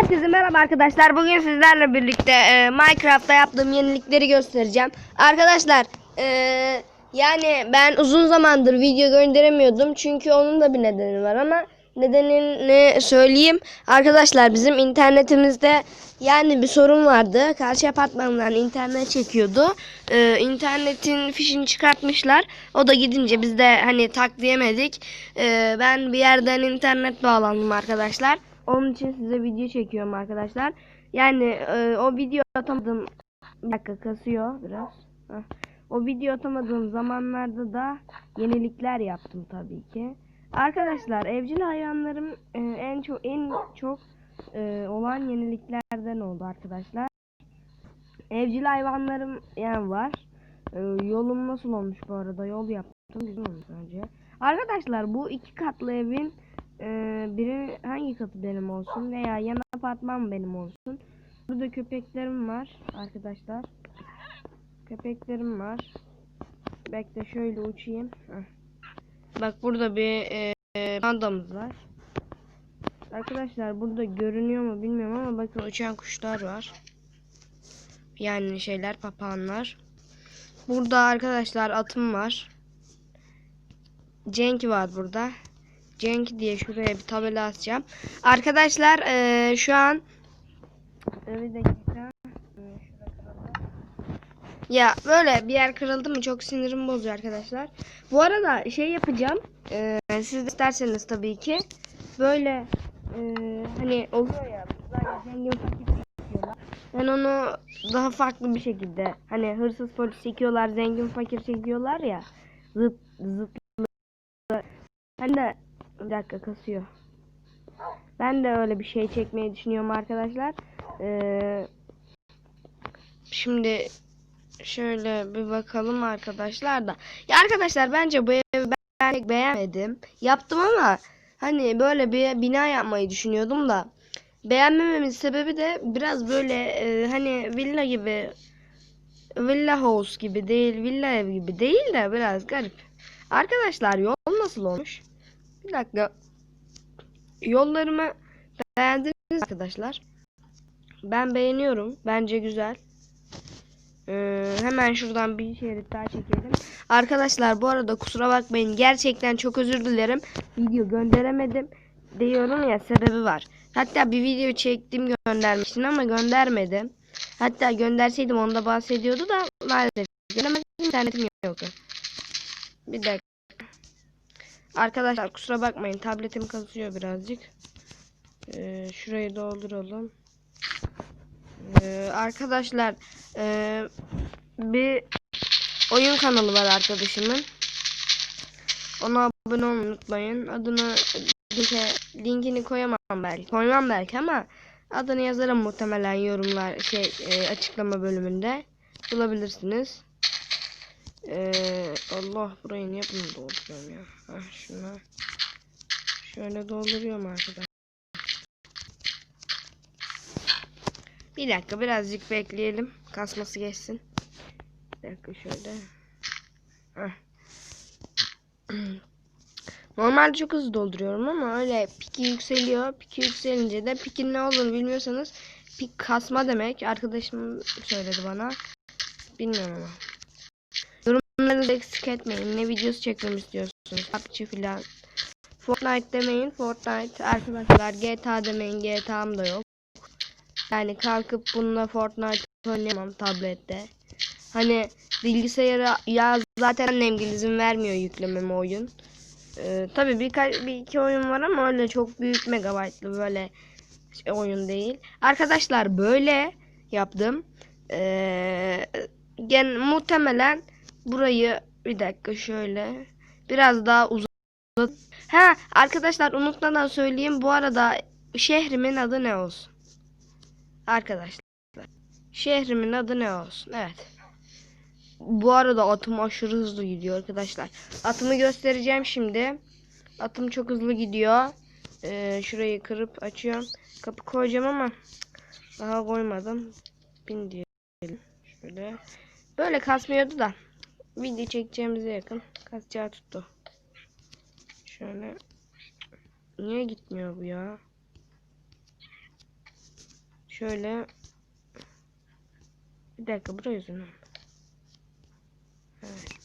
Herkese merhaba arkadaşlar. Bugün sizlerle birlikte e, Minecraft'ta yaptığım yenilikleri göstereceğim. Arkadaşlar e, yani ben uzun zamandır video gönderemiyordum. Çünkü onun da bir nedeni var ama nedenini söyleyeyim. Arkadaşlar bizim internetimizde yani bir sorun vardı. Karşı apartmandan internet çekiyordu. E, internetin fişini çıkartmışlar. O da gidince biz de hani tak diyemedik. E, ben bir yerden internet bağlandım arkadaşlar. Onun için size video çekiyorum arkadaşlar. Yani e, o video atamadım. Bir dakika kasıyor biraz. Heh. O video atamadığım zamanlarda da yenilikler yaptım tabii ki. Arkadaşlar evcil hayvanlarım e, en çok en çok e, olan yeniliklerden oldu arkadaşlar. Evcil hayvanlarım yani var. E, yolum nasıl olmuş bu arada? Yol yaptım. Olmuş önce. Arkadaşlar bu iki katlı evin ee, biri hangi katı benim olsun veya yan apartman benim olsun. Burada köpeklerim var arkadaşlar. Köpeklerim var. Bekle şöyle uçayım. Bak burada bir e, pandamız var. Arkadaşlar burada görünüyor mu bilmiyorum ama bakın uçan kuşlar var. Yani şeyler papağanlar. Burada arkadaşlar atım var. Cenk var burada. Cenk diye şuraya bir tabela asacağım. Arkadaşlar eee, şu an Ee, bir dakika. Ee. Ya böyle bir yer kırıldı mı çok sinirim bozuyor arkadaşlar. Bu arada şey yapacağım. Eee, siz de isterseniz tabii ki. Böyle eee, hani oluyor ya. Zaten zengin fakir çekiyorlar. Ben onu daha farklı bir şekilde hani hırsız polis çekiyorlar, zengin fakir çekiyorlar ya. Zıt zıt ben de bir dakika kasıyor. Ben de öyle bir şey çekmeyi düşünüyorum arkadaşlar. Ee, şimdi şöyle bir bakalım arkadaşlar da. Ya arkadaşlar bence bu evi ben pek beğenmedim. Yaptım ama hani böyle bir bina yapmayı düşünüyordum da. Beğenmememin sebebi de biraz böyle e, hani villa gibi villa house gibi değil, villa ev gibi değil de biraz garip. Arkadaşlar yol nasıl olmuş? Bir dakika. Yollarımı beğendiniz arkadaşlar. Ben beğeniyorum. Bence güzel. Ee, hemen şuradan bir şerit daha çekelim. Arkadaşlar bu arada kusura bakmayın. Gerçekten çok özür dilerim. Video gönderemedim. Diyorum ya sebebi var. Hatta bir video çektim göndermek için ama göndermedim. Hatta gönderseydim onda bahsediyordu da maalesef göndermedim. internetim yoktu. Bir dakika. Arkadaşlar kusura bakmayın tabletim kasıyor birazcık. Ee, şurayı dolduralım. Ee, arkadaşlar ee, bir oyun kanalı var arkadaşımın. Ona abone olmayı unutmayın. Adını linke, linkini koyamam belki. Koymam belki ama adını yazarım muhtemelen yorumlar şey e, açıklama bölümünde bulabilirsiniz. Ee, Allah burayı niye bunu dolduruyorum ya? Ah şuna. Şöyle dolduruyorum arkadaşlar. Bir dakika birazcık bekleyelim. Kasması geçsin. Bir dakika şöyle. Heh. Normalde çok hızlı dolduruyorum ama öyle piki yükseliyor. Piki yükselince de pikin ne olduğunu bilmiyorsanız pik kasma demek. Arkadaşım söyledi bana. Bilmiyorum ama. Yorumlarınızı eksik etmeyin. Ne videosu çekmemi istiyorsunuz? PUBG filan. Fortnite demeyin. Fortnite arkadaşlar GTA demeyin. GTA'm da yok. Yani kalkıp bununla Fortnite oynayamam tablette. Hani bilgisayara ya zaten annem izin vermiyor yüklememe oyun. Ee, tabii birkaç bir iki oyun var ama öyle çok büyük megabaytlı böyle şey, oyun değil. Arkadaşlar böyle yaptım. Ee, gen muhtemelen burayı bir dakika şöyle biraz daha uzat. Ha arkadaşlar unutmadan söyleyeyim bu arada şehrimin adı ne olsun? Arkadaşlar şehrimin adı ne olsun? Evet. Bu arada atım aşırı hızlı gidiyor arkadaşlar. Atımı göstereceğim şimdi. Atım çok hızlı gidiyor. Ee, şurayı kırıp açıyorum. Kapı koyacağım ama daha koymadım. Bin diyelim. Şöyle. Böyle kasmıyordu da. Video çekeceğimize yakın. Kasacağı tuttu. Şöyle. Niye gitmiyor bu ya? Şöyle. Bir dakika buraya yüzünden. Evet.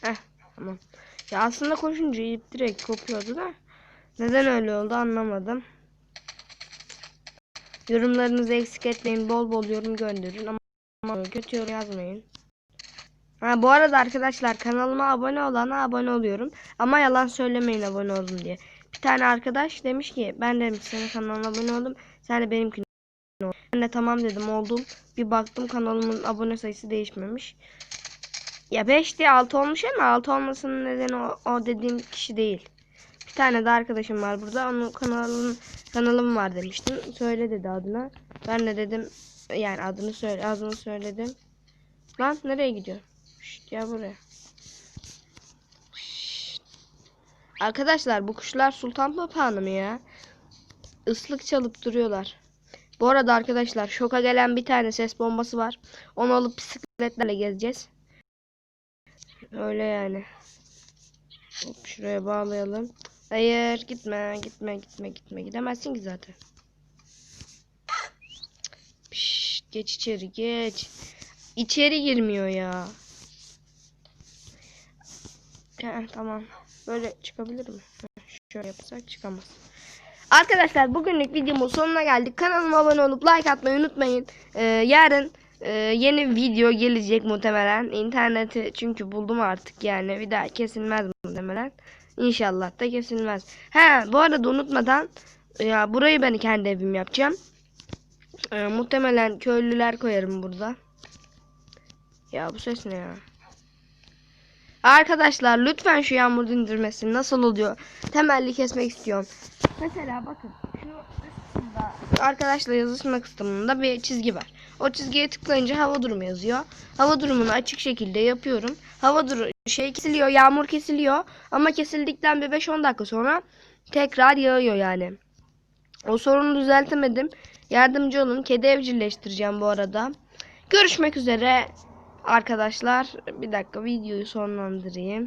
Heh tamam. Ya aslında koşunca ip direkt kopuyordu da. Neden öyle oldu anlamadım. Yorumlarınızı eksik etmeyin. Bol bol yorum gönderin ama kötü yorum yazmayın. Ha bu arada arkadaşlar kanalıma abone olana abone oluyorum. Ama yalan söylemeyin abone olun diye. Bir tane arkadaş demiş ki ben demiş senin kanalına abone oldum. Sen de benimkine ol. Ben de tamam dedim oldum. Bir baktım kanalımın abone sayısı değişmemiş. Ya 5 diye 6 olmuş ama 6 olmasının nedeni o, o dediğim kişi değil. Bir tane de arkadaşım var burada. Onun kanalın kanalım var demiştim. Söyle dedi adına. Ben de dedim yani adını söyle adını söyledim. Lan nereye gidiyor? Şşt, gel buraya. Arkadaşlar bu kuşlar sultan papağanı mı ya? Islık çalıp duruyorlar. Bu arada arkadaşlar şoka gelen bir tane ses bombası var. Onu alıp bisikletlerle gezeceğiz. Öyle yani. Hop şuraya bağlayalım. Hayır gitme gitme gitme gitme gidemezsin ki zaten. Pişt, geç içeri geç. İçeri girmiyor ya. Ha, tamam. Böyle çıkabilir mi? Şöyle yapsak çıkamaz. Arkadaşlar bugünlük videomun sonuna geldik. Kanalıma abone olup like atmayı unutmayın. Ee, yarın e, yeni video gelecek muhtemelen. İnterneti çünkü buldum artık yani. Bir daha kesilmez muhtemelen. İnşallah da kesilmez. Ha bu arada unutmadan ya burayı ben kendi evim yapacağım. Ee, muhtemelen köylüler koyarım burada. Ya bu ses ne ya? Arkadaşlar lütfen şu yağmur dindirmesin. Nasıl oluyor? Temelli kesmek istiyorum. Mesela bakın şu üst kısımda arkadaşlar yazışma kısmında bir çizgi var. O çizgiye tıklayınca hava durumu yazıyor. Hava durumunu açık şekilde yapıyorum. Hava duru şey kesiliyor, yağmur kesiliyor ama kesildikten bir 5-10 dakika sonra tekrar yağıyor yani. O sorunu düzeltemedim. Yardımcı olun. Kedi evcilleştireceğim bu arada. Görüşmek üzere arkadaşlar. Bir dakika videoyu sonlandırayım.